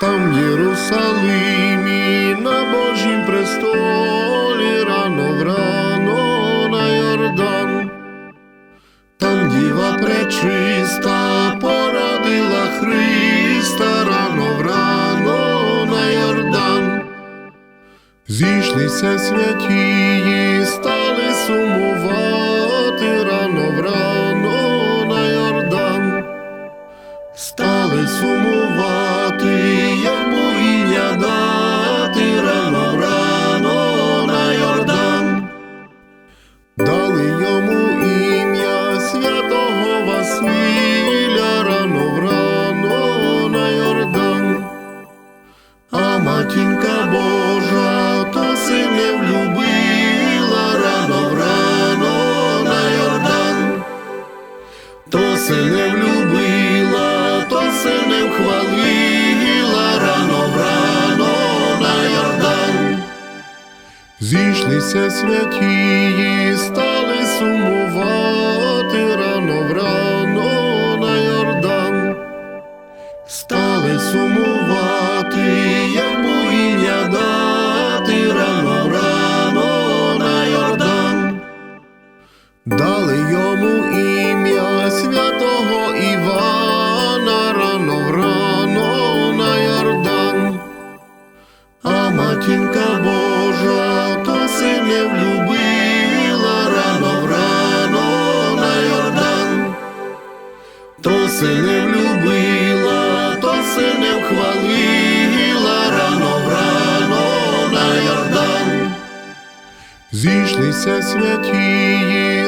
Там в Єрусалимі на Божім престолі рано врано на Йордан. Там діва пречиста породила Христа рано врано на Йордан. Зійшлися святії, стали сумувати рано врано на Йордан. Стали сумувати, Зійшлися святії, стали сумувати рано врано на Йордан. Стали сумувати, Зійшлися святії,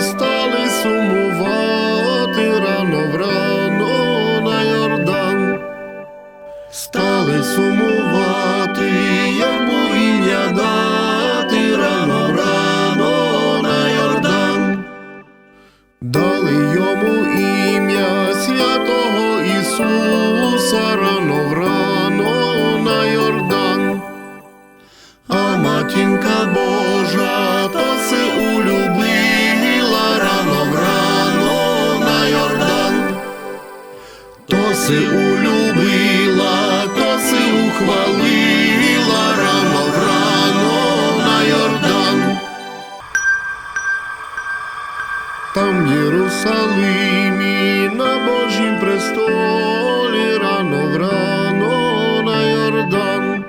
Єрусалимі на Божім престолі рано врано на Йордан.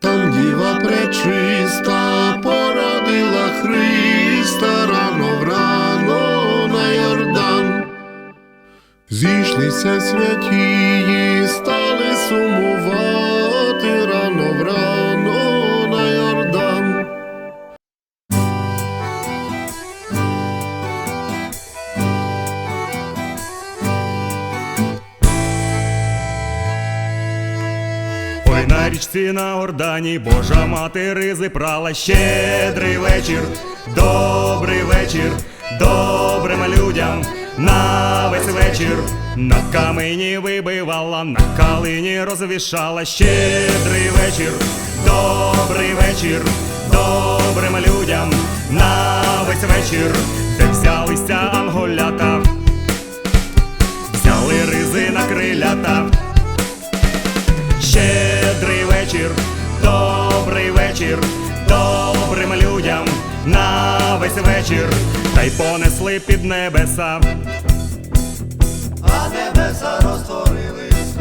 Там діва пречиста породила Христа рано врано на Йордан. Зійшлися святії, на Ордані Божа мати ризи щедрий вечір, добрий вечір, добрим людям на весь вечір. На камені вибивала, на калині розвішала. Щедрий вечір, добрий вечір, добрим людям на весь вечір, весь вечір, та й понесли під небеса. а небеса розтворились,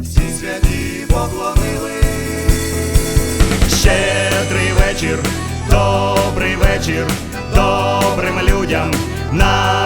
всі святі поклонились. Щедрий вечір, добрий вечір, добрим людям на